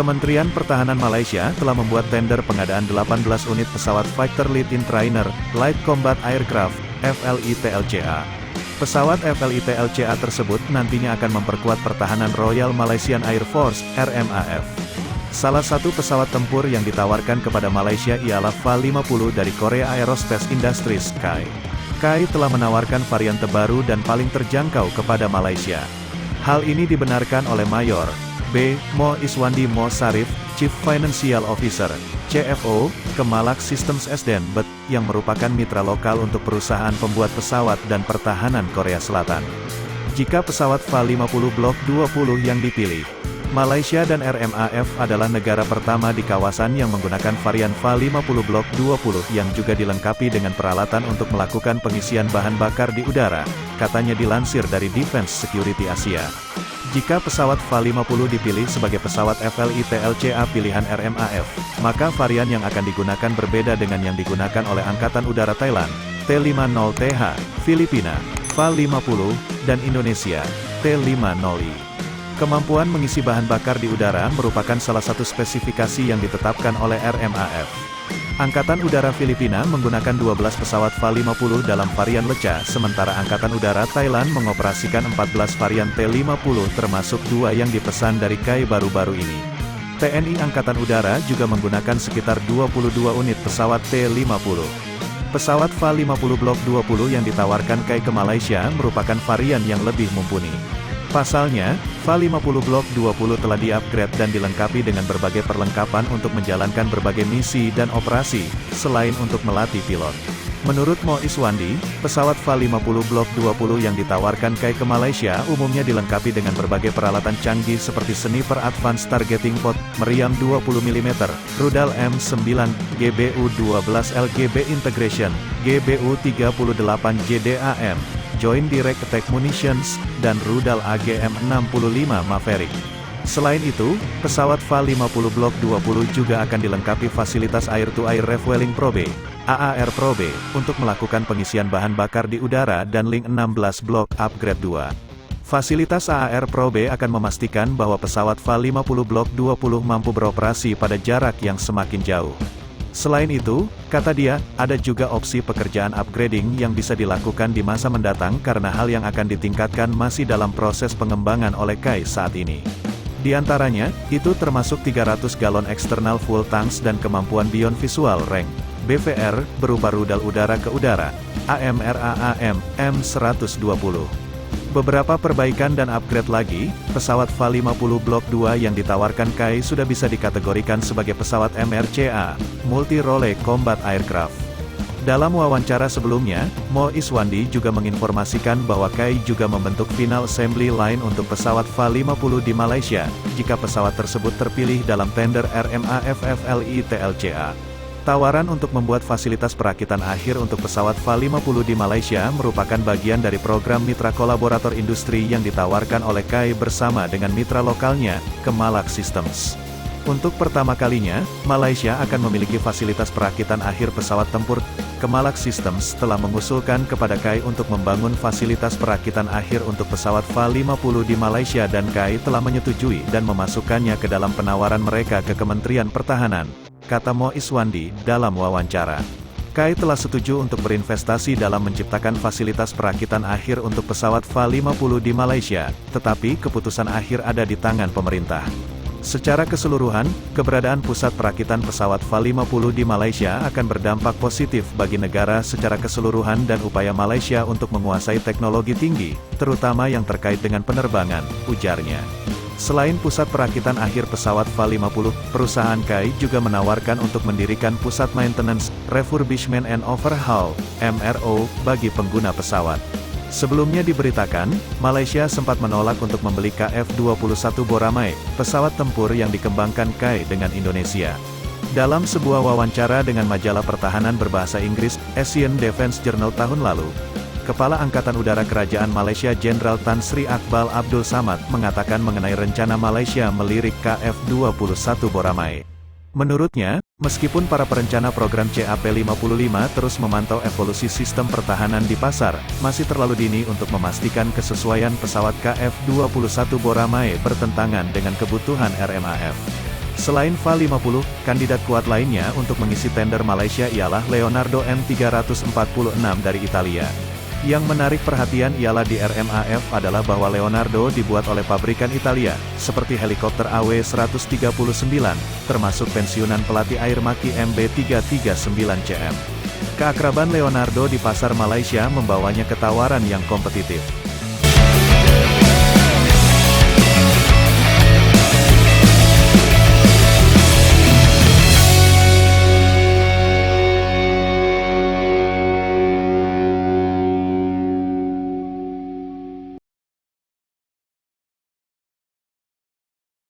Kementerian Pertahanan Malaysia telah membuat tender pengadaan 18 unit pesawat Fighter Light-in Trainer, Light Combat Aircraft, FLITLCA. Pesawat FLITLCA tersebut nantinya akan memperkuat pertahanan Royal Malaysian Air Force, RMAF. Salah satu pesawat tempur yang ditawarkan kepada Malaysia ialah FA-50 dari Korea Aerospace Industries, KAI. KAI telah menawarkan varian terbaru dan paling terjangkau kepada Malaysia. Hal ini dibenarkan oleh Mayor B. Mo Iswandi Mo Sarif, Chief Financial Officer, CFO, Kemalak Systems SDN BET, yang merupakan mitra lokal untuk perusahaan pembuat pesawat dan pertahanan Korea Selatan. Jika pesawat FA-50 Block 20 yang dipilih, Malaysia dan RMAF adalah negara pertama di kawasan yang menggunakan varian FA-50 Block 20 yang juga dilengkapi dengan peralatan untuk melakukan pengisian bahan bakar di udara, katanya dilansir dari Defense Security Asia. Jika pesawat FA-50 dipilih sebagai pesawat FLITLCA pilihan RMAF, maka varian yang akan digunakan berbeda dengan yang digunakan oleh Angkatan Udara Thailand, T-50TH, Filipina, FA-50, dan Indonesia, T-50I. Kemampuan mengisi bahan bakar di udara merupakan salah satu spesifikasi yang ditetapkan oleh RMAF. Angkatan Udara Filipina menggunakan 12 pesawat FA-50 dalam varian Leca, sementara Angkatan Udara Thailand mengoperasikan 14 varian T-50 termasuk dua yang dipesan dari KAI baru-baru ini. TNI Angkatan Udara juga menggunakan sekitar 22 unit pesawat T-50. Pesawat FA-50 Block 20 yang ditawarkan KAI ke Malaysia merupakan varian yang lebih mumpuni. Pasalnya, FA-50 Block 20 telah di-upgrade dan dilengkapi dengan berbagai perlengkapan untuk menjalankan berbagai misi dan operasi, selain untuk melatih pilot. Menurut Mo Iswandi, pesawat FA-50 Block 20 yang ditawarkan KAI ke Malaysia umumnya dilengkapi dengan berbagai peralatan canggih seperti Sniper Advanced Targeting Pod, meriam 20 mm, rudal M9, GBU-12 LGB Integration, GBU-38 JDAM, Joint Direct Attack Munitions, dan rudal AGM-65 Maverick. Selain itu, pesawat FA-50 Block 20 juga akan dilengkapi fasilitas Air-to-Air Refueling Probe, AAR Probe, untuk melakukan pengisian bahan bakar di udara dan Link 16 Block Upgrade 2. Fasilitas AAR Probe akan memastikan bahwa pesawat FA-50 Block 20 mampu beroperasi pada jarak yang semakin jauh. Selain itu, kata dia, ada juga opsi pekerjaan upgrading yang bisa dilakukan di masa mendatang karena hal yang akan ditingkatkan masih dalam proses pengembangan oleh KAI saat ini. Di antaranya, itu termasuk 300 galon eksternal full tanks dan kemampuan Beyond Visual Rank, BVR, berupa rudal udara ke udara, AMRAAM, M120. Beberapa perbaikan dan upgrade lagi, pesawat FA-50 Block 2 yang ditawarkan KAI sudah bisa dikategorikan sebagai pesawat MRCA, Multi-Role Combat Aircraft. Dalam wawancara sebelumnya, Mo Iswandi juga menginformasikan bahwa KAI juga membentuk final assembly line untuk pesawat FA-50 di Malaysia, jika pesawat tersebut terpilih dalam tender RMAFFLI TLCA. Tawaran untuk membuat fasilitas perakitan akhir untuk pesawat FA-50 di Malaysia merupakan bagian dari program mitra kolaborator industri yang ditawarkan oleh KAI bersama dengan mitra lokalnya, Kemalak Systems. Untuk pertama kalinya, Malaysia akan memiliki fasilitas perakitan akhir pesawat tempur. Kemalak Systems telah mengusulkan kepada KAI untuk membangun fasilitas perakitan akhir untuk pesawat FA-50 di Malaysia dan KAI telah menyetujui dan memasukkannya ke dalam penawaran mereka ke Kementerian Pertahanan kata Mo Iswandi, dalam wawancara. KAI telah setuju untuk berinvestasi dalam menciptakan fasilitas perakitan akhir untuk pesawat FA-50 di Malaysia, tetapi keputusan akhir ada di tangan pemerintah. Secara keseluruhan, keberadaan pusat perakitan pesawat FA-50 di Malaysia akan berdampak positif bagi negara secara keseluruhan dan upaya Malaysia untuk menguasai teknologi tinggi, terutama yang terkait dengan penerbangan, ujarnya. Selain pusat perakitan akhir pesawat FA-50, perusahaan KAI juga menawarkan untuk mendirikan pusat maintenance, refurbishment and overhaul, MRO, bagi pengguna pesawat. Sebelumnya diberitakan, Malaysia sempat menolak untuk membeli KF-21 Boramae, pesawat tempur yang dikembangkan KAI dengan Indonesia. Dalam sebuah wawancara dengan majalah pertahanan berbahasa Inggris, Asian Defense Journal tahun lalu, Kepala Angkatan Udara Kerajaan Malaysia Jenderal Tan Sri Akbal Abdul Samad mengatakan mengenai rencana Malaysia melirik KF-21 Boramae. Menurutnya, meskipun para perencana program CAP-55 terus memantau evolusi sistem pertahanan di pasar, masih terlalu dini untuk memastikan kesesuaian pesawat KF-21 Boramae bertentangan dengan kebutuhan RMAF. Selain FA-50, kandidat kuat lainnya untuk mengisi tender Malaysia ialah Leonardo M346 dari Italia. Yang menarik perhatian ialah di RMAF adalah bahwa Leonardo dibuat oleh pabrikan Italia, seperti helikopter AW139, termasuk pensiunan pelatih air maki MB339CM. Keakraban Leonardo di pasar Malaysia membawanya ketawaran yang kompetitif.